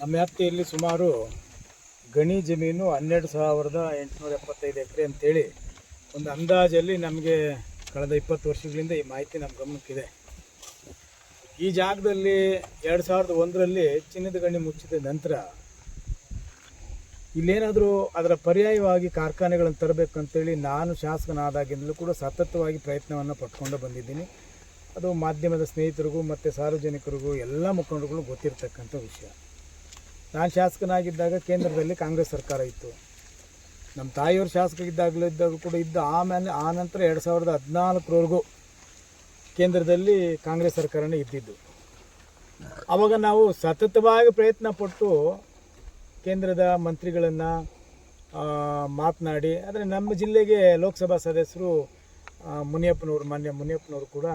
ನಮ್ಮ ವ್ಯಾಪ್ತಿಯಲ್ಲಿ ಸುಮಾರು ಗಣಿ ಜಮೀನು ಹನ್ನೆರಡು ಸಾವಿರದ ಎಂಟುನೂರ ಎಪ್ಪತ್ತೈದು ಎಕರೆ ಅಂತೇಳಿ ಒಂದು ಅಂದಾಜಲ್ಲಿ ನಮಗೆ ಕಳೆದ ಇಪ್ಪತ್ತು ವರ್ಷಗಳಿಂದ ಈ ಮಾಹಿತಿ ನಮ್ಮ ಗಮನಕ್ಕಿದೆ. ಈ ಜಾಗದಲ್ಲಿ ಎರಡು ಸಾವಿರದ ಒಂದರಲ್ಲಿ ಚಿನ್ನದ ಗಣಿ ಮುಚ್ಚಿದ ನಂತರ ಇಲ್ಲೇನಾದರೂ ಅದರ ಪರ್ಯಾಯವಾಗಿ ಕಾರ್ಖಾನೆಗಳನ್ನು ತರಬೇಕು ಅಂತೇಳಿ ನಾನು ಶಾಸಕನಾದಾಗಿಂದಲೂ ಕೂಡ ಸತತವಾಗಿ ಪ್ರಯತ್ನವನ್ನು ಪಟ್ಕೊಂಡು ಬಂದಿದ್ದೀನಿ. ಅದು ಮಾಧ್ಯಮದ ಸ್ನೇಹಿತರಿಗೂ ಮತ್ತು ಸಾರ್ವಜನಿಕರಿಗೂ ಎಲ್ಲ ಮುಖಂಡರುಗಳು ಗೊತ್ತಿರತಕ್ಕಂಥ ವಿಷಯ. ನಾನು ಶಾಸಕನಾಗಿದ್ದಾಗ ಕೇಂದ್ರದಲ್ಲಿ ಕಾಂಗ್ರೆಸ್ ಸರ್ಕಾರ ಇತ್ತು. ನಮ್ಮ ತಾಯಿಯವರು ಶಾಸಕರಿದ್ದಾಗಲೂ ಇದ್ದಾಗ ಕೂಡ ಇದ್ದ ಆಮೇಲೆ ಆ ನಂತರ ಎರಡು ಸಾವಿರದ ಹದಿನಾಲ್ಕರವರೆಗೂ ಕೇಂದ್ರದಲ್ಲಿ ಕಾಂಗ್ರೆಸ್ ಸರ್ಕಾರನೇ ಇದ್ದಿದ್ದು. ಆವಾಗ ನಾವು ಸತತವಾಗಿ ಪ್ರಯತ್ನ ಪಟ್ಟು ಕೇಂದ್ರದ ಮಂತ್ರಿಗಳನ್ನು ಮಾತನಾಡಿ, ಆದರೆ ನಮ್ಮ ಜಿಲ್ಲೆಗೆ ಲೋಕಸಭಾ ಸದಸ್ಯರು ಮುನಿಯಪ್ಪನವರು, ಮಾನ್ಯ ಮುನಿಯಪ್ಪನವರು ಕೂಡ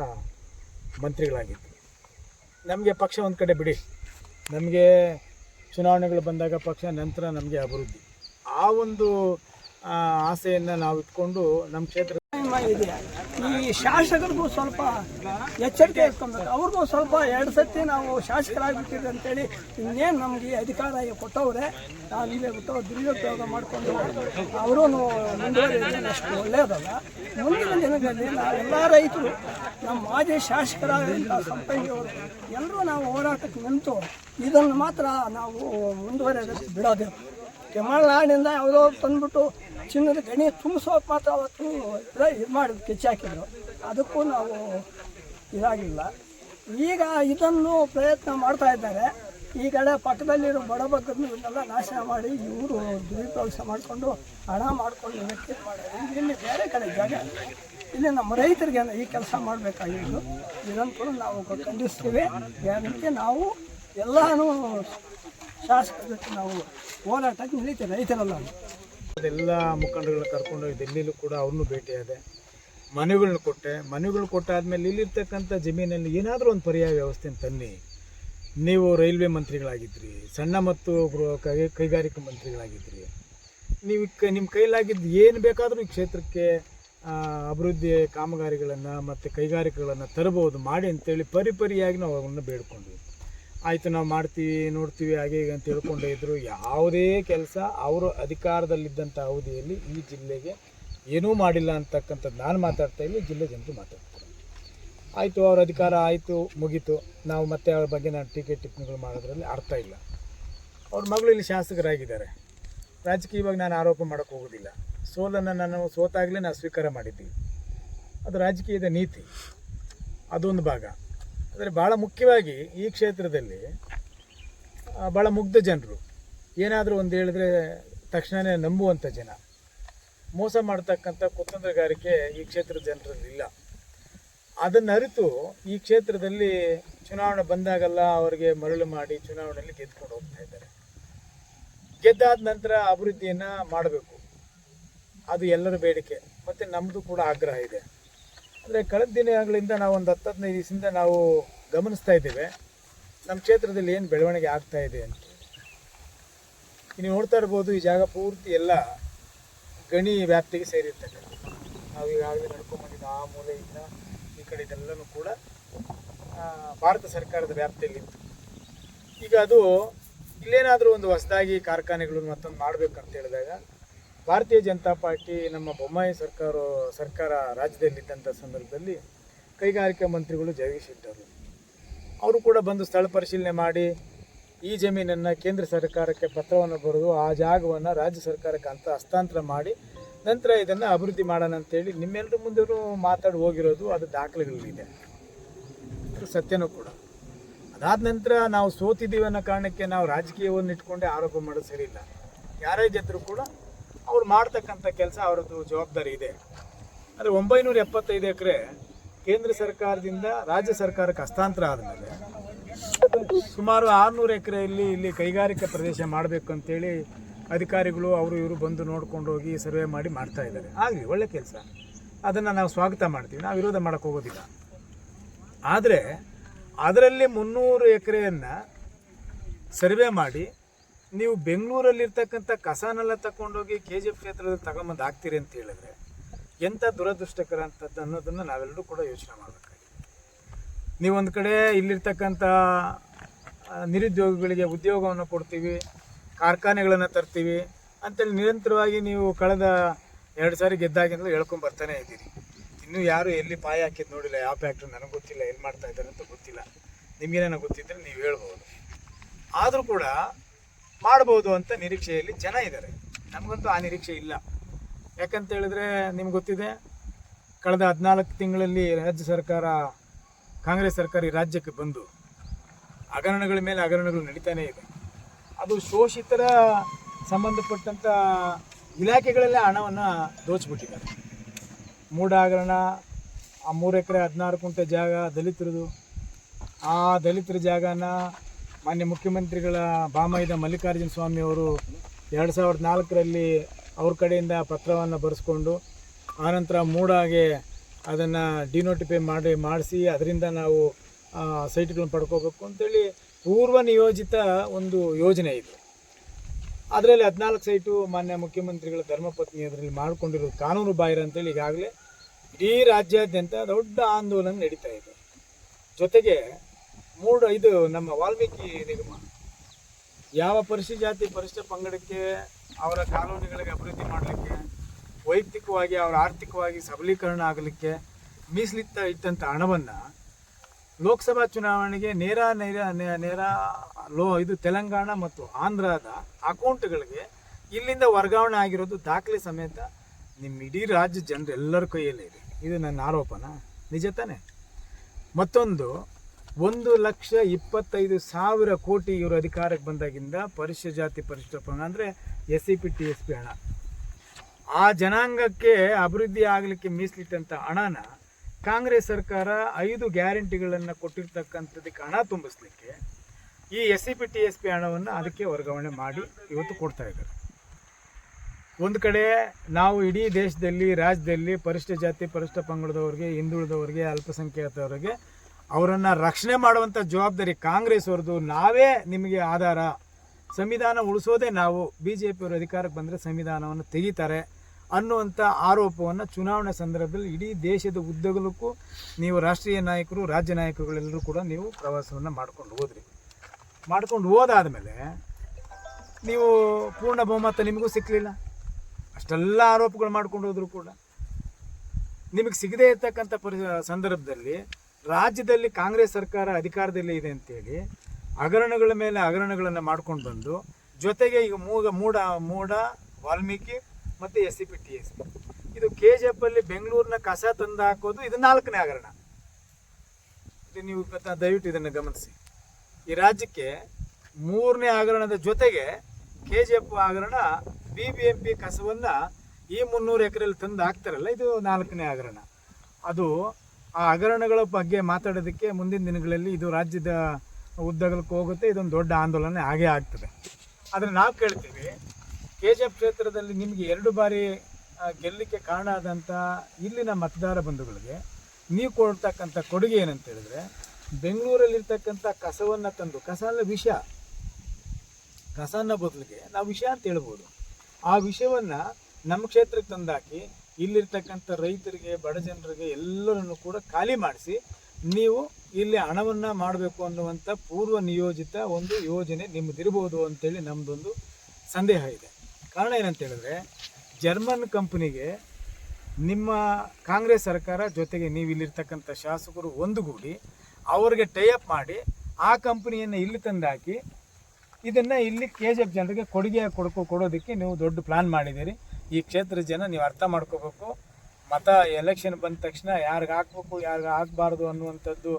ಮಂತ್ರಿಗಳಾಗಿದ್ದರು. ನಮಗೆ ಪಕ್ಷ ಒಂದು ಕಡೆ ಬಿಡಿ. ನಮಗೆ ಚುನಾವಣೆಗಳು ಬಂದಾಗ ಪಕ್ಷ ನಂತರ ನಮಗೆ ಅಭಿವೃದ್ಧಿ. ಆ ಒಂದು ಆಸೆಯನ್ನು ನಾವು ಇಟ್ಕೊಂಡು ನಮ್ಮ ಕ್ಷೇತ್ರ ಈ ಶಾಸಕರಿಗೂ ಸ್ವಲ್ಪ ಎಚ್ಚರಿಕೆ ಇಟ್ಕೊಬೇಕು. ಅವ್ರಿಗೂ ಸ್ವಲ್ಪ ಎರಡು ಸತಿ ನಾವು ಶಾಸಕರಾಗ್ಬಿಟ್ಟಿದೆ ಅಂತೇಳಿ ಇನ್ನೇನು ನಮಗೆ ಅಧಿಕಾರ ಕೊಟ್ಟವ್ರೆ, ನಾವು ಇಲ್ಲೇ ಬಿಟ್ಟು ದುರುಪಯೋಗ ಮಾಡಿಕೊಂಡು ಅವರೂ ಮುಂದುವರಿಯೋದು ಅಷ್ಟು ಒಳ್ಳೆಯದಲ್ಲ ಮುಂದಿನ ದಿನದಲ್ಲಿ ನಾವೆಲ್ಲ ರೈತರು ನಮ್ಮ ಮಾಜಿ ಶಾಸಕರಾದಂಥ ಸಂಪಂಗಿಯವರು ಎಲ್ಲರೂ ನಾವು ಹೋರಾಟಕ್ಕೆ ನಿಂತು ಇದನ್ನು ಮಾತ್ರ ನಾವು ಮುಂದುವರೆಯೋದಕ್ಕೆ ಬಿಡೋದಿಲ್ಲ. ತಮಿಳ್ನಾಡಿನಿಂದ ಯಾವುದೋ ತಂದ್ಬಿಟ್ಟು ಚಿನ್ನದ ಗಣಿ ತುಂಬಿಸೋಕೆ ಮಾತ್ರ ಅವತ್ತು ಇದು ಮಾಡಿದ್ರು ಕಿಚ್ಚಾಕಿದ್ರು ಅದಕ್ಕೂ ನಾವು ಇದಾಗಿಲ್ಲ. ಈಗ ಇದನ್ನು ಪ್ರಯತ್ನ ಮಾಡ್ತಾ ಇದ್ದಾರೆ. ಈ ಕಡೆ ಪಕ್ಕದಲ್ಲಿರೋ ಬಡಬಗ್ಗರನ್ನು ಇವನ್ನೆಲ್ಲ ನಾಶ ಮಾಡಿ ಇವರು ದುರುಪಯೋಗ ಮಾಡಿಕೊಂಡು ಹಣ ಮಾಡಿಕೊಂಡು ವ್ಯಕ್ತಿ ಮಾಡಿದ್ದಾರೆ. ಇಲ್ಲಿ ಬೇರೆ ಕಡೆ ಜಾಗ ಇಲ್ಲಿ. ನಮ್ಮ ರೈತರಿಗೆ ಈ ಕೆಲಸ ಮಾಡಬೇಕಾಗಿದ್ದು. ಕೂಡ ನಾವು ಖಂಡಿಸ್ತೀವಿ. ಯಾಕೆ ನಾವು ಎಲ್ಲನೂ ನಾವು ಹೋರಾಟಕ್ಕೆ ನಿಲ್ತೀವಿ ರೈತರಲ್ಲ ಅದೆಲ್ಲ ಮುಖಂಡಗಳನ್ನ ಕರ್ಕೊಂಡೋಗಿ ಡೆಲ್ಲಿಲೂ ಕೂಡ ಅವ್ರನ್ನೂ ಭೇಟಿಯಾದೆ. ಮನೆಗಳನ್ನ ಕೊಟ್ಟೆ. ಮನೆಗಳು ಕೊಟ್ಟಾದ್ಮೇಲೆ ಇಲ್ಲಿರ್ತಕ್ಕಂಥ ಜಮೀನಲ್ಲಿ ಏನಾದರೂ ಒಂದು ಪರ್ಯಾಯ ವ್ಯವಸ್ಥೆನ ತನ್ನಿ. ನೀವು ರೈಲ್ವೆ ಮಂತ್ರಿಗಳಾಗಿದ್ರಿ, ಸಣ್ಣ ಮತ್ತು ಗೃಹ ಕೈಗಾರಿಕಾ ಮಂತ್ರಿಗಳಾಗಿದ್ರಿ. ನೀವು ನಿಮ್ಮ ಕೈಲಾಗಿದ್ದು ಏನು ಬೇಕಾದರೂ ಈ ಕ್ಷೇತ್ರಕ್ಕೆ ಅಭಿವೃದ್ಧಿ ಕಾಮಗಾರಿಗಳನ್ನು ಮತ್ತು ಕೈಗಾರಿಕೆಗಳನ್ನು ತರಬಹುದು, ಮಾಡಿ ಅಂತೇಳಿ ಪರಿಪರಿಯಾಗಿ ನಾವು ಅವನ್ನ ಬೇಡ್ಕೊಂಡ್ವಿ ಆಯಿತು, ನಾವು ಮಾಡ್ತೀವಿ, ನೋಡ್ತೀವಿ, ಹಾಗೆ ಹೀಗೆ ಅಂತ ಹೇಳ್ಕೊಂಡೇ ಇದ್ದರು ಯಾವುದೇ ಕೆಲಸ ಅವರು ಅಧಿಕಾರದಲ್ಲಿದ್ದಂಥ ಅವಧಿಯಲ್ಲಿ ಈ ಜಿಲ್ಲೆಗೆ ಏನೂ ಮಾಡಿಲ್ಲ ಅಂತಕ್ಕಂಥದ್ದು ನಾನು ಮಾತಾಡ್ತಾ ಇಲ್ಲ ಜಿಲ್ಲೆ ಜನರು ಮಾತಾಡ್ತಾರೆ. ಆಯಿತು, ಅವ್ರ ಅಧಿಕಾರ ಆಯಿತು, ಮುಗೀತು. ನಾವು ಮತ್ತೆ ಅವ್ರ ಬಗ್ಗೆ ನಾನು ಟೀಕೆ ಟಿಪ್ಪಣಿಗಳು ಮಾಡೋದ್ರಲ್ಲಿ ಅರ್ಥ ಇಲ್ಲ. ಅವ್ರ ಮಗಳು ಇಲ್ಲಿ ಶಾಸಕರಾಗಿದ್ದಾರೆ. ರಾಜಕೀಯವಾಗಿ ನಾನು ಆರೋಪ ಮಾಡೋಕ್ಕೆ ಹೋಗೋದಿಲ್ಲ. ಸೋಲನ್ನು ನಾನು ಸೋತಾಗಲೇ ನಾನು ಸ್ವೀಕಾರ ಮಾಡಿದ್ದೀವಿ. ಅದು ರಾಜಕೀಯದ ನೀತಿ. ಅದೊಂದು ಭಾಗ. ಆದರೆ ಭಾಳ ಮುಖ್ಯವಾಗಿ ಈ ಕ್ಷೇತ್ರದಲ್ಲಿ ಭಾಳ ಮುಗ್ಧ ಜನರು. ಏನಾದರೂ ಒಂದು ಹೇಳಿದ್ರೆ ತಕ್ಷಣವೇ ನಂಬುವಂಥ ಜನ. ಮೋಸ ಮಾಡ್ತಕ್ಕಂಥ ಕುತಂತ್ರಗಾರಿಕೆ ಈ ಕ್ಷೇತ್ರದ ಜನರಲ್ಲಿ ಇಲ್ಲ. ಅದನ್ನು ಅರಿತು ಈ ಕ್ಷೇತ್ರದಲ್ಲಿ ಚುನಾವಣೆ ಬಂದಾಗೆಲ್ಲ ಅವರಿಗೆ ಮರಳು ಮಾಡಿ ಚುನಾವಣೆಯಲ್ಲಿ ಗೆದ್ಕೊಂಡು ಹೋಗ್ತಾ ಇದ್ದಾರೆ. ಗೆದ್ದಾದ ನಂತರ ಅಭಿವೃದ್ಧಿಯನ್ನು ಮಾಡಬೇಕು. ಅದು ಎಲ್ಲರ ಬೇಡಿಕೆ. ಮತ್ತು ನಮ್ಮದು ಕೂಡ ಆಗ್ರಹ ಇದೆ. ಅಂದರೆ ಕಳೆದ ದಿನಗಳಿಂದ ನಾವು ಒಂದು ಹತ್ತು ಹದಿನೈದು ದಿವಸದಿಂದ ನಾವು ಗಮನಿಸ್ತಾ ಇದ್ದೇವೆ. ನಮ್ಮ ಕ್ಷೇತ್ರದಲ್ಲಿ ಏನು ಬೆಳವಣಿಗೆ ಆಗ್ತಾ ಇದೆ ಅಂತ. ನೀವು ನೋಡ್ತಾ ಇರ್ಬೋದು, ಈ ಜಾಗ ಪೂರ್ತಿ ಎಲ್ಲ ಗಣಿ ವ್ಯಾಪ್ತಿಗೆ ಸೇರಿರ್ತಕ್ಕಂಥ ನಾವು ಈಗಾಗಲೇ ನಡ್ಕೊಂಡ್ಬಂದಿದ್ದ ಆ ಮೂಲೆಯಿಂದ ಈ ಕಡೆ ಇದೆಲ್ಲನೂ ಕೂಡ ಭಾರತ ಸರ್ಕಾರದ ವ್ಯಾಪ್ತಿಯಲ್ಲಿತ್ತು ಈಗ ಅದು ಇಲ್ಲೇನಾದರೂ ಒಂದು ಹೊಸದಾಗಿ ಕಾರ್ಖಾನೆಗಳನ್ನು ಮತ್ತೊಂದು ಮಾಡಬೇಕಂತ ಹೇಳಿದಾಗ ಭಾರತೀಯ ಜನತಾ ಪಾರ್ಟಿ ನಮ್ಮ ಬೊಮ್ಮಾಯಿ ಸರ್ಕಾರ ಸರ್ಕಾರ ರಾಜ್ಯದಲ್ಲಿದ್ದಂಥ ಸಂದರ್ಭದಲ್ಲಿ ಕೈಗಾರಿಕಾ ಮಂತ್ರಿಗಳು ಜಗದೀಶ್ ಶೆಟ್ಟರು ಅವರು ಕೂಡ ಬಂದು ಸ್ಥಳ ಪರಿಶೀಲನೆ ಮಾಡಿ, ಈ ಜಮೀನನ್ನು ಕೇಂದ್ರ ಸರ್ಕಾರಕ್ಕೆ ಪತ್ರವನ್ನು ಬರೆದು ಆ ಜಾಗವನ್ನು ರಾಜ್ಯ ಸರ್ಕಾರಕ್ಕೆ ಅಂತ ಹಸ್ತಾಂತರ ಮಾಡಿ, ನಂತರ ಇದನ್ನು ಅಭಿವೃದ್ಧಿ ಮಾಡೋಣ ಅಂತೇಳಿ ನಿಮ್ಮೆಲ್ಲರ ಮುಂದೆಯೂ ಮಾತಾಡಿ ಹೋಗಿರೋದು ಅದು ದಾಖಲೆಗಳಿದೆ. ಅದು ಸತ್ಯನೂ ಕೂಡ. ಅದಾದ ನಂತರ ನಾವು ಸೋತಿದ್ದೀವಿ ಅನ್ನೋ ಕಾರಣಕ್ಕೆ ನಾವು ರಾಜಕೀಯವನ್ನು ಇಟ್ಕೊಂಡೇ ಆರೋಪ ಮಾಡೋದು ಸರಿ ಇಲ್ಲ. ಯಾರೇ ಗೆದ್ದರೂ ಕೂಡ ಅವ್ರು ಮಾಡ್ತಕ್ಕಂಥ ಕೆಲಸ ಅವರದ್ದು ಜವಾಬ್ದಾರಿ ಇದೆ. ಅಂದರೆ ಒಂಬೈನೂರ ಎಪ್ಪತ್ತೈದು ಎಕರೆ ಕೇಂದ್ರ ಸರ್ಕಾರದಿಂದ ರಾಜ್ಯ ಸರ್ಕಾರಕ್ಕೆ ಹಸ್ತಾಂತರ ಆದಮೇಲೆ ಸುಮಾರು ಆರುನೂರು ಎಕರೆಯಲ್ಲಿ ಇಲ್ಲಿ ಕೈಗಾರಿಕಾ ಪ್ರದೇಶ ಮಾಡಬೇಕು ಅಂತೇಳಿ ಅಧಿಕಾರಿಗಳು ಅವರು ಇವರು ಬಂದು ನೋಡ್ಕೊಂಡು ಹೋಗಿ ಸರ್ವೆ ಮಾಡಿ ಮಾಡ್ತಾ ಇದ್ದಾರೆ. ಆಗಲಿ, ಒಳ್ಳೆ ಕೆಲಸ. ಅದನ್ನು ನಾವು ಸ್ವಾಗತ ಮಾಡ್ತೀವಿ. ನಾವು ವಿರೋಧ ಮಾಡೋಕ್ಕೆ ಹೋಗೋದಿಲ್ಲ. ಆದರೆ, ಅದರಲ್ಲಿ ಮುನ್ನೂರು ಎಕರೆಯನ್ನು ಸರ್ವೆ ಮಾಡಿ ನೀವು ಬೆಂಗಳೂರಲ್ಲಿರ್ತಕ್ಕಂಥ ಕಸನೆಲ್ಲ ತಗೊಂಡೋಗಿ ಕೆ ಜಿ ಎಫ್ ಕ್ಷೇತ್ರದಲ್ಲಿ ತಗೊಂಬಂದು ಹಾಕ್ತೀರಿ ಅಂತ ಹೇಳಿದ್ರೆ ಎಂಥ ದುರದೃಷ್ಟಕರ ಅಂತದ್ದು ಅನ್ನೋದನ್ನು ನಾವೆಲ್ಲರೂ ಕೂಡ ಯೋಚನೆ ಮಾಡಬೇಕಾಗಿದೆ. ನೀವೊಂದು ಕಡೆ ಇಲ್ಲಿರ್ತಕ್ಕಂಥ ನಿರುದ್ಯೋಗಿಗಳಿಗೆ ಉದ್ಯೋಗವನ್ನು ಕೊಡ್ತೀವಿ, ಕಾರ್ಖಾನೆಗಳನ್ನು ತರ್ತೀವಿ ಅಂತೇಳಿ ನಿರಂತರವಾಗಿ ನೀವು ಕಳೆದ ಎರಡು ಸಾರಿ ಗೆದ್ದಾಗಿಂದಲೂ ಹೇಳ್ಕೊಂಡು ಬರ್ತಾನೆ ಇದ್ದೀರಿ. ಇನ್ನೂ ಯಾರು ಎಲ್ಲಿ ಪಾಯ ಹಾಕಿದ್ದು ನೋಡಿಲ್ಲ, ಯಾವ ಫ್ಯಾಕ್ಟ್ರಿ ನನಗೆ ಗೊತ್ತಿಲ್ಲ ಏನು ಮಾಡ್ತಾ ಇದ್ದಾರೆ ಅಂತ ಗೊತ್ತಿಲ್ಲ. ನಿಮಗೇನೇನೋ ಗೊತ್ತಿದ್ದರೆ ನೀವು ಹೇಳ್ಬೋದು. ಆದರೂ ಕೂಡ ಮಾಡ್ಬೋದು ಅಂತ ನಿರೀಕ್ಷೆಯಲ್ಲಿ ಜನ ಇದ್ದಾರೆ. ನಮಗಂತೂ ಆ ನಿರೀಕ್ಷೆ ಇಲ್ಲ. ಯಾಕಂತ ಹೇಳಿದ್ರೆ ನಿಮ್ಗೆ ಗೊತ್ತಿದೆ, ಕಳೆದ ಹದಿನಾಲ್ಕು ತಿಂಗಳಲ್ಲಿ ರಾಜ್ಯ ಸರ್ಕಾರ, ಕಾಂಗ್ರೆಸ್ ಸರ್ಕಾರ ಈ ರಾಜ್ಯಕ್ಕೆ ಬಂದು ಹಗರಣಗಳ ಮೇಲೆ ಹಗರಣಗಳು ನಡೀತಾನೇ ಇದೆ. ಅದು ಶೋಷಿತರ ಸಂಬಂಧಪಟ್ಟಂಥ ಇಲಾಖೆಗಳಲ್ಲೇ ಹಣವನ್ನು ದೋಚ್ಬಿಟ್ಟಿದ್ದಾರೆ. ಮೂಡ ಹಗರಣ, ಆ ಮೂರು ಎಕರೆ ಹದಿನಾರು ಕುಂಟೆ ಜಾಗ ದಲಿತರದು, ಆ ದಲಿತರ ಜಾಗನ ಮಾನ್ಯ ಮುಖ್ಯಮಂತ್ರಿಗಳ ಬಾಮೈದ ಮಲ್ಲಿಕಾರ್ಜುನ ಸ್ವಾಮಿ ಅವರು ಎರಡು ಸಾವಿರದ ನಾಲ್ಕರಲ್ಲಿ ಅವ್ರ ಕಡೆಯಿಂದ ಪತ್ರವನ್ನು ಬರೆಸ್ಕೊಂಡು ಆನಂತರ ಮೂಡಾಗೆ ಅದನ್ನು ಡಿನೋಟಿಫೈ ಮಾಡಿ, ಮಾಡಿಸಿ, ಅದರಿಂದ ನಾವು ಸೈಟ್ಗಳನ್ನು ಪಡ್ಕೋಬೇಕು ಅಂತೇಳಿ ಪೂರ್ವ ನಿಯೋಜಿತ ಒಂದು ಯೋಜನೆ ಇದು. ಅದರಲ್ಲಿ ಹದಿನಾಲ್ಕು ಸೈಟು ಮಾನ್ಯ ಮುಖ್ಯಮಂತ್ರಿಗಳ ಧರ್ಮಪತ್ನಿ ಅದರಲ್ಲಿ ಮಾಡಿಕೊಂಡಿರೋದು ಕಾನೂನು ಬಾಹಿರ ಅಂತೇಳಿ ಈಗಾಗಲೇ ಇಡೀ ರಾಜ್ಯಾದ್ಯಂತ ದೊಡ್ಡ ಆಂದೋಲನ ನಡೀತಾ ಇದೆ. ಜೊತೆಗೆ ಮೂಡ ಇದು ನಮ್ಮ ವಾಲ್ಮೀಕಿ ನಿಗಮ. ಯಾವ ಪರಿಶಿ ಜಾತಿ ಪರಿಶಿಷ್ಟ ಪಂಗಡಕ್ಕೆ ಅವರ ಕಾನೂನುಗಳಿಗೆ ಅಭಿವೃದ್ಧಿ ಮಾಡಲಿಕ್ಕೆ, ವೈಯಕ್ತಿಕವಾಗಿ ಅವರ ಆರ್ಥಿಕವಾಗಿ ಸಬಲೀಕರಣ ಆಗಲಿಕ್ಕೆ ಮೀಸಲಿತ್ತ ಇಟ್ಟಂಥ ಹಣವನ್ನು ಲೋಕಸಭಾ ಚುನಾವಣೆಗೆ ನೇರ ನೇರ ನೇರ ಲೋ, ಇದು ತೆಲಂಗಾಣ ಮತ್ತು ಆಂಧ್ರದ ಅಕೌಂಟ್ಗಳಿಗೆ ಇಲ್ಲಿಂದ ವರ್ಗಾವಣೆ ಆಗಿರೋದು ದಾಖಲೆ ಸಮೇತ ನಿಮ್ಮ ಇಡೀ ರಾಜ್ಯ ಜನರೆಲ್ಲರ ಎಲ್ಲರ ಕೈಯಲ್ಲೇ ಇದೆ. ಇದು ನನ್ನ ಆರೋಪನ? ನಿಜ ತಾನೆ? ಮತ್ತೊಂದು ಒಂದು ಲಕ್ಷ ಇಪ್ಪತ್ತೈದು ಸಾವಿರ ಕೋಟಿ ಇವರು ಅಧಿಕಾರಕ್ಕೆ ಬಂದಾಗಿಂದ ಪರಿಶಿಷ್ಟ ಜಾತಿ ಪರಿಶಿಷ್ಟ ಪಂಗ ಅಂದರೆ S C P T S P ಹಣ. ಆ ಜನಾಂಗಕ್ಕೆ ಅಭಿವೃದ್ಧಿ ಆಗಲಿಕ್ಕೆ ಮೀಸಲಿಟ್ಟಂಥ ಹಣನ ಕಾಂಗ್ರೆಸ್ ಸರ್ಕಾರ ಐದು ಗ್ಯಾರಂಟಿಗಳನ್ನು ಕೊಟ್ಟಿರ್ತಕ್ಕಂಥದ್ದಕ್ಕೆ ಹಣ ತುಂಬಿಸ್ಲಿಕ್ಕೆ ಈ S C P T S P ಹಣವನ್ನು ಅದಕ್ಕೆ ವರ್ಗಾವಣೆ ಮಾಡಿ ಇವತ್ತು ಕೊಡ್ತಾ ಇದ್ದಾರೆ. ಒಂದು ಕಡೆ ನಾವು ಇಡೀ ದೇಶದಲ್ಲಿ, ರಾಜ್ಯದಲ್ಲಿ ಪರಿಶಿಷ್ಟ ಜಾತಿ ಪರಿಶಿಷ್ಟ ಪಂಗಡದವ್ರಿಗೆ, ಹಿಂದುಳಿದವ್ರಿಗೆ ಅಲ್ಪಸಂಖ್ಯಾತವರಿಗೆ ಅವರನ್ನು ರಕ್ಷಣೆ ಮಾಡುವಂಥ ಜವಾಬ್ದಾರಿ ಕಾಂಗ್ರೆಸ್ ಅವ್ರದ್ದು. ನಾವೇ ನಿಮಗೆ ಆಧಾರ. ಸಂವಿಧಾನ ಉಳಿಸೋದೇ ನಾವು. ಬಿ ಜೆ ಪಿಯವರು ಅಧಿಕಾರಕ್ಕೆ ಬಂದರೆ ಸಂವಿಧಾನವನ್ನು ತೆಗಿತಾರೆ ಅನ್ನುವಂಥ ಆರೋಪವನ್ನು ಚುನಾವಣೆ ಸಂದರ್ಭದಲ್ಲಿ ಇಡೀ ದೇಶದ ಉದ್ದಗಲಕ್ಕೂ ನೀವು ರಾಷ್ಟ್ರೀಯ ನಾಯಕರು, ರಾಜ್ಯ ನಾಯಕರುಗಳೆಲ್ಲರೂ ಕೂಡ ನೀವು ಪ್ರವಾಸವನ್ನು ಮಾಡ್ಕೊಂಡು ಹೋದ್ರಿ. ಮಾಡ್ಕೊಂಡು ಹೋದಾದಮೇಲೆ ನೀವು ಪೂರ್ಣ ಬಹುಮತ ನಿಮಗೂ ಸಿಕ್ಕಲಿಲ್ಲ ಅಷ್ಟೆಲ್ಲ ಆರೋಪಗಳು ಮಾಡ್ಕೊಂಡು ಹೋದರೂ ಕೂಡ. ನಿಮಗೆ ಸಿಗದೇ ಇರ್ತಕ್ಕಂಥ ಪರಿ ಸಂದರ್ಭದಲ್ಲಿ ರಾಜ್ಯದಲ್ಲಿ ಕಾಂಗ್ರೆಸ್ ಸರ್ಕಾರ ಅಧಿಕಾರದಲ್ಲಿ ಇದೆ ಅಂತೇಳಿ ಹಗರಣಗಳ ಮೇಲೆ ಹಗರಣಗಳನ್ನು ಮಾಡ್ಕೊಂಡು ಬಂದು ಜೊತೆಗೆ ಈಗ ಮೂಗ, ಮೂಡ ಮೂಡ, ವಾಲ್ಮೀಕಿ ಮತ್ತು S C P T S ಇದು ಕೆ ಜಿ ಎಫ್ ಅಲ್ಲಿ ಬೆಂಗಳೂರಿನ ಕಸ ತಂದು ಹಾಕೋದು ಇದು ನಾಲ್ಕನೇ ಹಗರಣ. ಇದು ನೀವು? ದಯವಿಟ್ಟು ಇದನ್ನು ಗಮನಿಸಿ. ಈ ರಾಜ್ಯಕ್ಕೆ ಮೂರನೇ ಹಗರಣದ ಜೊತೆಗೆ ಕೆ ಜಿ ಎಫ್ ಹಗರಣ ಬಿ ಬಿ ಎಂ ಪಿ ಕಸವನ್ನು ಈ ಮುನ್ನೂರು ಎಕರೆಯಲ್ಲಿ ತಂದು ಹಾಕ್ತಾರಲ್ಲ, ಇದು ನಾಲ್ಕನೇ ಹಗರಣ. ಅದು ಆ ಹಗರಣಗಳ ಬಗ್ಗೆ ಮಾತಾಡೋದಕ್ಕೆ ಮುಂದಿನ ದಿನಗಳಲ್ಲಿ ಇದು ರಾಜ್ಯದ ಉದ್ದಗಲಕ್ಕೆ ಹೋಗುತ್ತೆ. ಇದೊಂದು ದೊಡ್ಡ ಆಂದೋಲನ ಆಗೇ ಆಗ್ತದೆ. ಆದರೆ ನಾವು ಕೇಳ್ತೀವಿ ಕೆ ಜಿ ಎಫ್ ಕ್ಷೇತ್ರದಲ್ಲಿ ನಿಮಗೆ ಎರಡು ಬಾರಿ ಗೆಲ್ಲಲಿಕ್ಕೆ ಕಾರಣ ಆದಂಥ ಇಲ್ಲಿನ ಮತದಾರ ಬಂಧುಗಳಿಗೆ ನೀವು ಕೊಡ್ತಕ್ಕಂಥ ಕೊಡುಗೆ ಏನಂತ ಹೇಳಿದ್ರೆ, ಬೆಂಗಳೂರಲ್ಲಿರ್ತಕ್ಕಂಥ ಕಸವನ್ನು ತಂದು, ಕಸ ಅಲ್ಲ ವಿಷ ಕಸನ ಬದಲಿಗೆ ನಾವು ವಿಷ ಅಂತ ಹೇಳ್ಬೋದು. ಆ ವಿಷಯವನ್ನು ನಮ್ಮ ಕ್ಷೇತ್ರಕ್ಕೆ ತಂದಾಕಿ ಇಲ್ಲಿರ್ತಕ್ಕಂಥ ರೈತರಿಗೆ, ಬಡ ಜನರಿಗೆ ಎಲ್ಲರನ್ನು ಕೂಡ ಖಾಲಿ ಮಾಡಿಸಿ ನೀವು ಇಲ್ಲಿ ಹಣವನ್ನು ಮಾಡಬೇಕು ಅನ್ನುವಂಥ ಪೂರ್ವ ನಿಯೋಜಿತ ಒಂದು ಯೋಜನೆ ನಿಮ್ಮದಿರ್ಬೋದು ಅಂತೇಳಿ ನಮ್ಮದೊಂದು ಸಂದೇಹ ಇದೆ. ಕಾರಣ ಏನಂತ ಹೇಳಿದ್ರೆ, ಜರ್ಮನ್ ಕಂಪ್ನಿಗೆ ನಿಮ್ಮ ಕಾಂಗ್ರೆಸ್ ಸರ್ಕಾರ ಜೊತೆಗೆ ನೀವು ಇಲ್ಲಿರ್ತಕ್ಕಂಥ ಶಾಸಕರು ಒಂದುಗೂಡಿ ಅವರಿಗೆ ಟೈಅಪ್ ಮಾಡಿ ಆ ಕಂಪ್ನಿಯನ್ನು ಇಲ್ಲಿ ತಂದಾಕಿ ಇದನ್ನು ಇಲ್ಲಿ ಕೆ ಜಿ ಎಫ್ ಜನರಿಗೆ ಕೊಡುಗೆ ಕೊಡ್ಕೊ ಕೊಡೋದಕ್ಕೆ ನೀವು ದೊಡ್ಡ ಪ್ಲಾನ್ ಮಾಡಿದ್ದೀರಿ. ಈ ಕ್ಷೇತ್ರದ ಜನ ನೀವು ಅರ್ಥ ಮಾಡ್ಕೋಬೇಕು. ಮತ ಎಲೆಕ್ಷನ್ ಬಂದ ತಕ್ಷಣ ಯಾರಿಗೆ ಹಾಕ್ಬೇಕು, ಯಾರಿಗೆ ಹಾಕ್ಬಾರ್ದು ಅನ್ನುವಂಥದ್ದು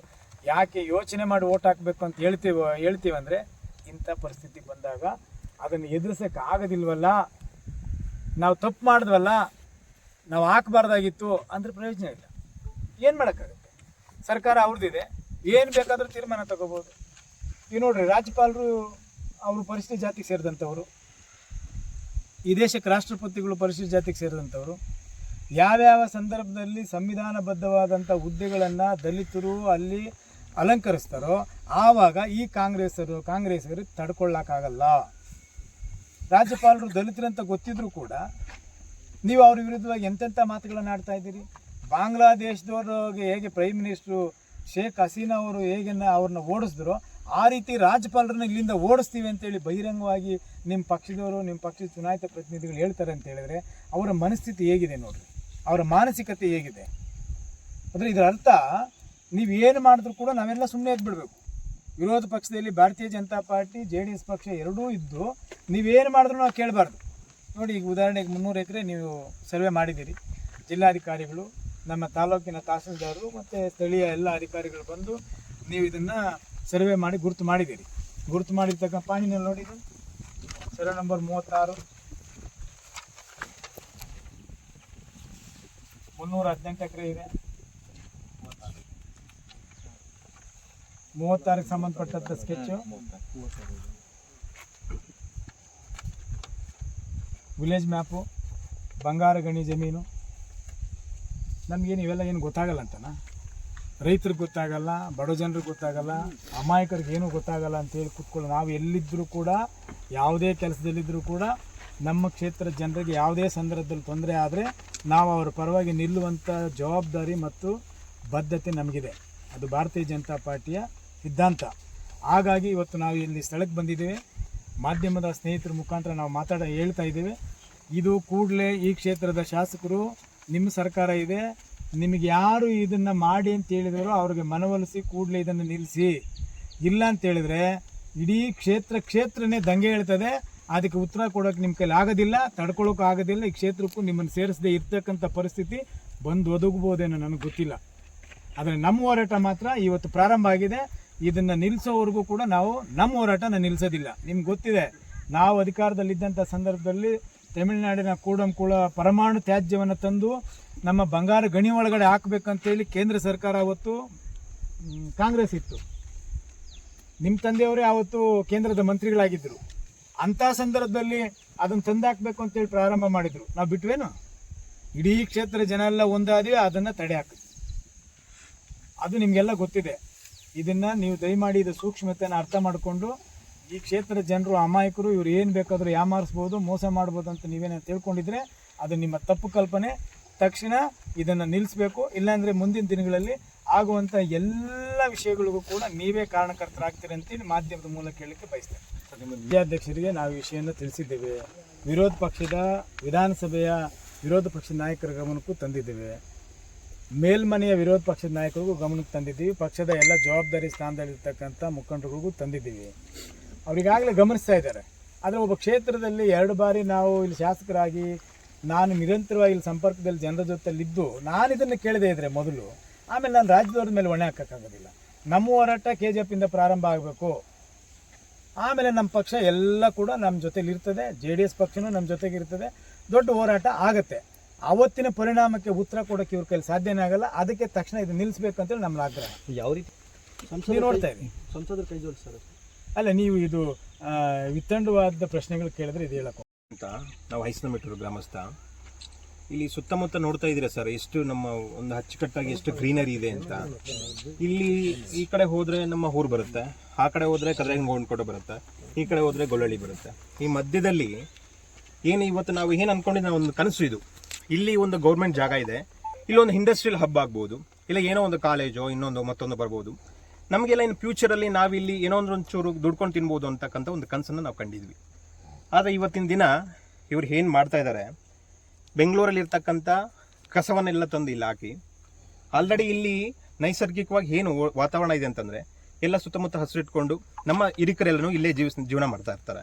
ಯಾಕೆ ಯೋಚನೆ ಮಾಡಿ ಓಟ್ ಹಾಕಬೇಕು ಅಂತ ಹೇಳ್ತೀವ ಹೇಳ್ತೀವಂದರೆ ಇಂಥ ಪರಿಸ್ಥಿತಿ ಬಂದಾಗ ಅದನ್ನು ಎದುರಿಸೋಕೆ ಆಗೋದಿಲ್ವಲ್ಲ? ನಾವು ತಪ್ಪು ಮಾಡಿದ್ವಲ್ಲ? ನಾವು ಹಾಕಬಾರ್ದಾಗಿತ್ತು ಅಂದ್ರೆ ಪ್ರಯೋಜನ ಇಲ್ಲ. ಏನು ಮಾಡೋಕ್ಕಾಗುತ್ತೆ? ಸರ್ಕಾರ ಅವ್ರದ್ದಿದೆ ಏನು ಬೇಕಾದರೂ ತೀರ್ಮಾನ ತಗೋಬೋದು. ಈಗ ನೋಡ್ರಿ ರಾಜ್ಯಪಾಲರು ಅವರು ಪರಿಸ್ಥಿತಿ ಜಾತಿಗೆ ಸೇರಿದಂಥವ್ರು ಈ ದೇಶಕ್ಕೆ ರಾಷ್ಟ್ರಪತಿಗಳು ಪರಿಶಿಷ್ಟ ಜಾತಿಗೆ ಸೇರಿದಂಥವ್ರು, ಯಾವ್ಯಾವ ಸಂದರ್ಭದಲ್ಲಿ ಸಂವಿಧಾನಬದ್ಧವಾದಂಥ ಹುದ್ದೆಗಳನ್ನು ದಲಿತರು ಅಲ್ಲಿ ಅಲಂಕರಿಸ್ತಾರೋ ಆವಾಗ ಈ ಕಾಂಗ್ರೆಸ್ಸರು ಕಾಂಗ್ರೆಸ್ಸರು ತಡ್ಕೊಳ್ಳೋಕ್ಕಾಗಲ್ಲ ರಾಜ್ಯಪಾಲರು ದಲಿತರಂತ ಗೊತ್ತಿದ್ರೂ ಕೂಡ ನೀವು ಅವ್ರ ವಿರುದ್ಧವಾಗಿ ಎಂತೆಂಥ ಮಾತುಗಳನ್ನು ಆಡ್ತಾ ಇದ್ದೀರಿ? ಬಾಂಗ್ಲಾದೇಶದವ್ರಿಗೆ ಹೇಗೆ ಪ್ರೈಮ್ ಮಿನಿಸ್ಟ್ರು ಶೇಖ್ ಹಸೀನಾ ಅವರು ಹೇಗೆ ಅವ್ರನ್ನ ಓಡಿಸಿದ್ರು? ಆ ರೀತಿ ರಾಜ್ಯಪಾಲರನ್ನ ಇಲ್ಲಿಂದ ಓಡಿಸ್ತೀವಿ ಅಂತೇಳಿ ಬಹಿರಂಗವಾಗಿ ನಿಮ್ಮ ಪಕ್ಷದವರು ನಿಮ್ಮ ಪಕ್ಷದ ಚುನಾಯಿತ ಪ್ರತಿನಿಧಿಗಳು ಹೇಳ್ತಾರೆ ಅಂತ ಹೇಳಿದ್ರೆ ಅವರ ಮನಸ್ಥಿತಿ ಹೇಗಿದೆ ನೋಡ್ರಿ? ಅವರ ಮಾನಸಿಕತೆ ಹೇಗಿದೆ? ಅಂದರೆ ಇದರ ಅರ್ಥ ನೀವು ಏನು ಮಾಡಿದ್ರು ಕೂಡ ನಾವೆಲ್ಲ ಸುಮ್ಮನೆ ಎದ್ಬಿಡ್ಬೇಕು ವಿರೋಧ ಪಕ್ಷದಲ್ಲಿ Bharatiya Janata Party, J D S ಪಕ್ಷ ಎರಡೂ ಇದ್ದು ನೀವೇನು ಮಾಡಿದ್ರು ನಾವು ಕೇಳಬಾರ್ದು. ನೋಡಿ, ಈಗ ಉದಾಹರಣೆಗೆ ಮುನ್ನೂರು ಎಕರೆ ನೀವು ಸರ್ವೆ ಮಾಡಿದ್ದೀರಿ. ಜಿಲ್ಲಾಧಿಕಾರಿಗಳು, ನಮ್ಮ ತಾಲೂಕಿನ ತಹಸೀಲ್ದಾರರು ಮತ್ತು ಸ್ಥಳೀಯ ಎಲ್ಲ ಅಧಿಕಾರಿಗಳು ಬಂದು ನೀವು ಇದನ್ನು ಸರ್ವೆ ಮಾಡಿ ಗುರುತು ಮಾಡಿದ್ದೀರಿ. ಗುರುತು ಮಾಡಿರ್ತಕ್ಕಂಥ ಪಾಣಿನಲ್ಲಿ ನೋಡಿ. ನೋಡಿದ್ರಿ ಸರ್ವೆ ನಂಬರ್ ಮೂವತ್ತಾರು. ಮುನ್ನೂರ ಹದಿನೆಂಟು ಎಕರೆ ಇದೆ. ಮೂವತ್ತಾರಕ್ಕೆ ಸಂಬಂಧಪಟ್ಟಂಥ ಸ್ಕೆಚ್ಚು ವಿಲೇಜ್ ಮ್ಯಾಪು ಬಂಗಾರ ಗಣಿ ಜಮೀನು. ನಮಗೇನು ಇವೆಲ್ಲ ಏನು ಗೊತ್ತಾಗಲ್ಲ ಅಂತನಾ? ರೈತರಿಗೆ ಗೊತ್ತಾಗಲ್ಲ, ಬಡ ಜನರಿಗೆ ಗೊತ್ತಾಗಲ್ಲ, ಅಮಾಯಕರಿಗೆ ಏನೂ ಗೊತ್ತಾಗಲ್ಲ ಅಂತೇಳಿ ಕೂತ್ಕೊಳ್ಳೋ ನಾವು ಎಲ್ಲಿದ್ದರೂ ಕೂಡ, ಯಾವುದೇ ಕೆಲಸದಲ್ಲಿದ್ದರೂ ಕೂಡ ನಮ್ಮ ಕ್ಷೇತ್ರದ ಜನರಿಗೆ ಯಾವುದೇ ಸಂದರ್ಭದಲ್ಲಿ ತೊಂದರೆ ಆದರೆ ನಾವು ಅವರ ಪರವಾಗಿ ನಿಲ್ಲುವಂಥ ಜವಾಬ್ದಾರಿ ಮತ್ತು ಬದ್ಧತೆ ನಮಗಿದೆ. ಅದು ಭಾರತೀಯ ಜನತಾ ಪಾರ್ಟಿಯ ಸಿದ್ಧಾಂತ. ಹಾಗಾಗಿ ಇವತ್ತು ನಾವು ಇಲ್ಲಿ ಸ್ಥಳಕ್ಕೆ ಬಂದಿದ್ದೇವೆ. ಮಾಧ್ಯಮದ ಸ್ನೇಹಿತರ ಮುಖಾಂತರ ನಾವು ಮಾತಾಡ ಹೇಳ್ತಾ ಇದ್ದೇವೆ. ಇದು ಕೂಡಲೇ ಈ ಕ್ಷೇತ್ರದ ಶಾಸಕರು, ನಿಮ್ಮ ಸರ್ಕಾರ ಇದೆ. ನಿಮಗೆ ಯಾರು ಇದನ್ನು ಮಾಡಿ ಅಂತ ಹೇಳಿದರೋ ಅವ್ರಿಗೆ ಮನವೊಲಿಸಿ ಕೂಡಲೇ ಇದನ್ನು ನಿಲ್ಲಿಸಿ. ಇಲ್ಲ ಅಂತ ಹೇಳಿದ್ರೆ ಇಡೀ ಕ್ಷೇತ್ರ ಕ್ಷೇತ್ರನೇ ದಂಗೆ ಹೇಳ್ತದೆ. ಅದಕ್ಕೆ ಉತ್ತರ ಕೊಡೋಕೆ ನಿಮ್ಮ ಕೈಲಿ ಆಗೋದಿಲ್ಲ ತಡ್ಕೊಳ್ಳೋಕೆ ಆಗೋದಿಲ್ಲ, ಈ ಕ್ಷೇತ್ರಕ್ಕೂ ನಿಮ್ಮನ್ನು ಸೇರಿಸದೆ ಇರ್ತಕ್ಕಂಥ ಪರಿಸ್ಥಿತಿ ಬಂದು ಒದಗಬಹುದೇನೋ ನನಗೆ ಗೊತ್ತಿಲ್ಲ. ಆದರೆ ನಮ್ಮ ಹೋರಾಟ ಮಾತ್ರ ಇವತ್ತು ಪ್ರಾರಂಭ ಆಗಿದೆ. ಇದನ್ನು ನಿಲ್ಲಿಸೋವರೆಗೂ ಕೂಡ ನಾವು ನಮ್ಮ ಹೋರಾಟನ ನಿಲ್ಲಿಸೋದಿಲ್ಲ ನಿಮ್ಗೆ ಗೊತ್ತಿದೆ, ನಾವು ಅಧಿಕಾರದಲ್ಲಿದ್ದಂಥ ಸಂದರ್ಭದಲ್ಲಿ ತಮಿಳುನಾಡಿನ ಕೂಡ ಪರಮಾಣು ತ್ಯಾಜ್ಯವನ್ನು ತಂದು ನಮ್ಮ ಬಂಗಾರ ಗಣಿ ಒಳಗಡೆ ಹಾಕಬೇಕಂತೇಳಿ ಕೇಂದ್ರ ಸರ್ಕಾರ ಅವತ್ತು ಕಾಂಗ್ರೆಸ್ ಇತ್ತು. ನಿಮ್ಮ ತಂದೆಯವರೇ ಆವತ್ತು ಕೇಂದ್ರದ ಮಂತ್ರಿಗಳಾಗಿದ್ದರು ಅಂಥ ಸಂದರ್ಭದಲ್ಲಿ ಅದನ್ನು ತಂದಾಕಬೇಕು ಅಂತೇಳಿ ಪ್ರಾರಂಭ ಮಾಡಿದರು. ನಾವು ಬಿಟ್ವೇನು? ಇಡೀ ಕ್ಷೇತ್ರ ಜನ ಎಲ್ಲ ಒಂದಾದ್ವಿ, ಅದನ್ನು ತಡೆ ಹಾಕಿದ್ವಿ. ಅದು ನಿಮಗೆಲ್ಲ ಗೊತ್ತಿದೆ. ಇದನ್ನು ನೀವು ದಯಮಾಡಿ ಇದು ಸೂಕ್ಷ್ಮತೆಯನ್ನು ಅರ್ಥ ಮಾಡಿಕೊಂಡು ಈ ಕ್ಷೇತ್ರದ ಜನರು ಅಮಾಯಕರು, ಇವ್ರು ಏನು ಬೇಕಾದರೂ ಯಾಮಾರಿಸ್ಬೋದು, ಮೋಸ ಮಾಡ್ಬೋದು ಅಂತ ನೀವೇನೋ ತಿಳ್ಕೊಂಡಿದ್ರೆ ಅದು ನಿಮ್ಮ ತಪ್ಪು ಕಲ್ಪನೆ. ತಕ್ಷಣ ಇದನ್ನು ನಿಲ್ಲಿಸಬೇಕು. ಇಲ್ಲಾಂದರೆ ಮುಂದಿನ ದಿನಗಳಲ್ಲಿ ಆಗುವಂಥ ಎಲ್ಲ ವಿಷಯಗಳಿಗೂ ಕೂಡ ನೀವೇ ಕಾರಣಕರ್ತರಾಗ್ತೀರಿ ಅಂತೇಳಿ ಮಾಧ್ಯಮದ ಮೂಲಕ ಹೇಳಲಿಕ್ಕೆ ಬಯಸ್ತೇನೆ. ವಿದ್ಯಾಧ್ಯಕ್ಷರಿಗೆ ನಾವು ವಿಷಯವನ್ನು ತಿಳಿಸಿದ್ದೇವೆ. ವಿರೋಧ ಪಕ್ಷದ ವಿಧಾನಸಭೆಯ ವಿರೋಧ ಪಕ್ಷದ ನಾಯಕರ ಗಮನಕ್ಕೂ ತಂದಿದ್ದೇವೆ. ಮೇಲ್ಮನೆಯ ವಿರೋಧ ಪಕ್ಷದ ನಾಯಕರಿಗೂ ಗಮನಕ್ಕೆ ತಂದಿದ್ದೀವಿ. ಪಕ್ಷದ ಎಲ್ಲ ಜವಾಬ್ದಾರಿ ಸ್ಥಾನದಲ್ಲಿರ್ತಕ್ಕಂಥ ಮುಖಂಡರಿಗೂ ತಂದಿದ್ದೀವಿ. ಅವರಿಗಾಗಲೇ ಗಮನಿಸ್ತಾ ಇದ್ದಾರೆ. ಆದರೆ ಒಬ್ಬ ಕ್ಷೇತ್ರದಲ್ಲಿ ಎರಡು ಬಾರಿ ನಾವು ಇಲ್ಲಿ ಶಾಸಕರಾಗಿ ನಾನು ನಿರಂತರವಾಗಿ ಇಲ್ಲಿ ಸಂಪರ್ಕದಲ್ಲಿ ಜನರ ಜೊತೆಲಿದ್ದು ನಾನು ಇದನ್ನು ಕೇಳದೇ ಇದ್ರೆ ಮೊದಲು ಆಮೇಲೆ ನಾನು ರಾಜ್ಯದವ್ರ ಮೇಲೆ ಹೊಣೆ ಹಾಕೋಕ್ಕಾಗೋದಿಲ್ಲ. ನಮ್ಮ ಹೋರಾಟ ಕೆ ಜಿ ಎಫಿಂದ ಪ್ರಾರಂಭ ಆಗಬೇಕು. ಆಮೇಲೆ ನಮ್ಮ ಪಕ್ಷ ಎಲ್ಲ ಕೂಡ ನಮ್ಮ ಜೊತೆಲಿರ್ತದೆ ಜೆ ಡಿ ಎಸ್ ಪಕ್ಷನೂ ನಮ್ಮ ಜೊತೆಗಿರ್ತದೆ ದೊಡ್ಡ ಹೋರಾಟ ಆಗುತ್ತೆ. ಅವತ್ತಿನ ಪರಿಣಾಮಕ್ಕೆ ಉತ್ತರ ಕೊಡೋಕ್ಕೆ ಇವ್ರ ಕೈಲಿ ಸಾಧ್ಯನೇ ಆಗಲ್ಲ. ಅದಕ್ಕೆ ತಕ್ಷಣ ಇದು ನಿಲ್ಲಿಸ್ಬೇಕಂತೇಳಿ ನಮ್ಮ ಆಗ್ರಹ. ಯಾವ ರೀತಿ? ನೀವು ನೋಡ್ತಾ ಇದ್ದೀವಿ ಸಂಸದರು ಕೈ ಜೋಡಿಸ್ತಾರೆ. ಅಲ್ಲ ನೀವು ಇದು ವಿತ್ತಂಡವಾದ ವಿತಂಡವಾದ ಪ್ರಶ್ನೆಗಳು ಕೇಳಿದ್ರೆ ಇದು ಹೇಳಕ್ಕೆ ಅಂತ ನಾವು ಹೈಸ್ನಮೆಟ್ಟೂರು ಗ್ರಾಮಸ್ಥ. ಇಲ್ಲಿ ಸುತ್ತಮುತ್ತ ನೋಡ್ತಾ ಇದ್ದೀರಾ ಸರ್ ಎಷ್ಟು ನಮ್ಮ ಒಂದು ಅಚ್ಚುಕಟ್ಟಾಗಿ ಎಷ್ಟು ಗ್ರೀನರಿ ಇದೆ ಅಂತ. ಇಲ್ಲಿ ಈ ಕಡೆ ಹೋದ್ರೆ ನಮ್ಮ ಊರು ಬರುತ್ತೆ, ಆ ಕಡೆ ಹೋದ್ರೆ ಗೋಂಡ್ಕೋಟೆ ಬರುತ್ತೆ, ಈ ಕಡೆ ಹೋದ್ರೆ ಗೊಳ್ಳಳ್ಳಿ ಬರುತ್ತೆ. ಈ ಮಧ್ಯದಲ್ಲಿ ಏನು ಇವತ್ತು ನಾವು ಏನು ಅಂದ್ಕೊಂಡಿದ್ದು ನಾವು ಒಂದು ಕನಸು ಇದು. ಇಲ್ಲಿ ಒಂದು ಗೌರ್ಮೆಂಟ್ ಜಾಗ ಇದೆ ಇಲ್ಲೊಂದು ಇಂಡಸ್ಟ್ರಿಯಲ್ ಹಬ್ ಆಗ್ಬೋದು, ಇಲ್ಲ ಏನೋ ಒಂದು ಕಾಲೇಜೋ ಇನ್ನೊಂದು ಮತ್ತೊಂದು ಬರ್ಬೋದು. ನಮಗೆಲ್ಲ ಇನ್ನು ಫ್ಯೂಚರಲ್ಲಿ ನಾವಿಲ್ಲಿ ಏನೋ ಒಂದು ಒಂಚೂರು ದುಡ್ಕೊಂಡು ತಿನ್ಬೋದು ಅಂತಕ್ಕಂಥ ಒಂದು ಕನಸನ್ನು ನಾವು ಕಂಡಿದ್ವಿ. ಆದರೆ ಇವತ್ತಿನ ದಿನ ಇವ್ರು ಏನು ಮಾಡ್ತಾ ಇದ್ದಾರೆ ಬೆಂಗಳೂರಲ್ಲಿ ಇರ್ತಕ್ಕಂಥ ಕಸವನ್ನೆಲ್ಲ ತಂದು ಇಲ್ಲಿ ಹಾಕಿ, ಆಲ್ರೆಡಿ ಇಲ್ಲಿ ನೈಸರ್ಗಿಕವಾಗಿ ಏನು ವಾತಾವರಣ ಇದೆ ಅಂತಂದರೆ, ಎಲ್ಲ ಸುತ್ತಮುತ್ತ ಹಸಿರಿಟ್ಕೊಂಡು ನಮ್ಮ ಹಿರಿಕರೆಲ್ಲನೂ ಇಲ್ಲೇ ಜೀವಿಸ್, ಜೀವನ ಮಾಡ್ತಾ ಇರ್ತಾರೆ.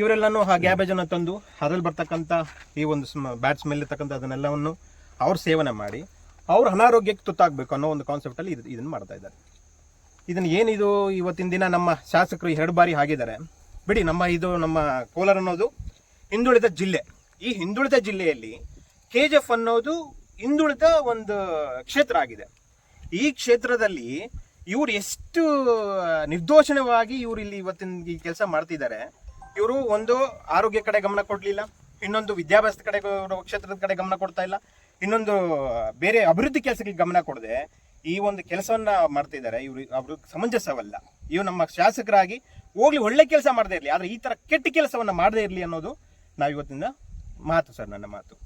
ಇವರೆಲ್ಲನೂ ಆ ಗ್ಯಾಬೇಜನ್ನು ತಂದು ಅದರಲ್ಲಿ ಬರ್ತಕ್ಕಂಥ ಈ ಒಂದು ಸ್ಮ ಬ್ಯಾಡ್ ಸ್ಮೆಲ್ ಇರ್ತಕ್ಕಂಥ ಅದನ್ನೆಲ್ಲವನ್ನು ಅವ್ರು ಸೇವನೆ ಮಾಡಿ, ಅವ್ರ ಅನಾರೋಗ್ಯಕ್ಕೆ ತುತ್ತಾಗಬೇಕು ಅನ್ನೋ ಒಂದು ಕಾನ್ಸೆಪ್ಟಲ್ಲಿ ಇದು ಇದನ್ನು ಮಾಡ್ತಾ ಇದ್ದಾರೆ. ಇದನ್ನು ಏನಿದು, ಇವತ್ತಿನ ದಿನ ನಮ್ಮ ಶಾಸಕರು ಎರಡು ಬಾರಿ ಆಗಿದ್ದಾರೆ ಬಿಡಿ, ನಮ್ಮ ಇದು ನಮ್ಮ ಕೋಲಾರ ಅನ್ನೋದು ಹಿಂದುಳಿದ ಜಿಲ್ಲೆ. ಈ ಹಿಂದುಳಿದ ಜಿಲ್ಲೆಯಲ್ಲಿ ಕೆ ಜಿ ಎಫ್ ಅನ್ನೋದು ಹಿಂದುಳಿದ ಒಂದು ಕ್ಷೇತ್ರ ಆಗಿದೆ. ಈ ಕ್ಷೇತ್ರದಲ್ಲಿ ಇವರು ಎಷ್ಟು ನಿರ್ದೋಷಣವಾಗಿ ಇವರು ಇಲ್ಲಿ ಇವತ್ತಿನ ಈ ಕೆಲಸ ಮಾಡ್ತಿದ್ದಾರೆ, ಇವರು ಒಂದು ಆರೋಗ್ಯ ಕಡೆ ಗಮನ ಕೊಡಲಿಲ್ಲ, ಇನ್ನೊಂದು ವಿದ್ಯಾಭ್ಯಾಸದ ಕಡೆ, ಕ್ಷೇತ್ರದ ಕಡೆ ಗಮನ ಕೊಡ್ತಾ ಇಲ್ಲ, ಇನ್ನೊಂದು ಬೇರೆ ಅಭಿವೃದ್ಧಿ ಕೆಲಸಕ್ಕೆ ಗಮನ ಕೊಡದೆ ಈ ಒಂದು ಕೆಲಸವನ್ನ ಮಾಡ್ತಿದ್ದಾರೆ, ಇವರು ಅವರು ಸಮಂಜಸವಲ್ಲ. ಇವು ನಮ್ಮ ಶಾಸಕರಾಗಿ ಹೋಗ್ಲಿ, ಒಳ್ಳೆ ಕೆಲಸ ಮಾಡದೇ ಇರಲಿ, ಆದ್ರೆ ಈ ತರ ಕೆಟ್ಟ ಕೆಲಸವನ್ನ ಮಾಡದೇ ಇರಲಿ ಅನ್ನೋದು ನಾವು ಇವತ್ತಿಂದ ಮಾತು ಸರ್, ನನ್ನ ಮಾತು.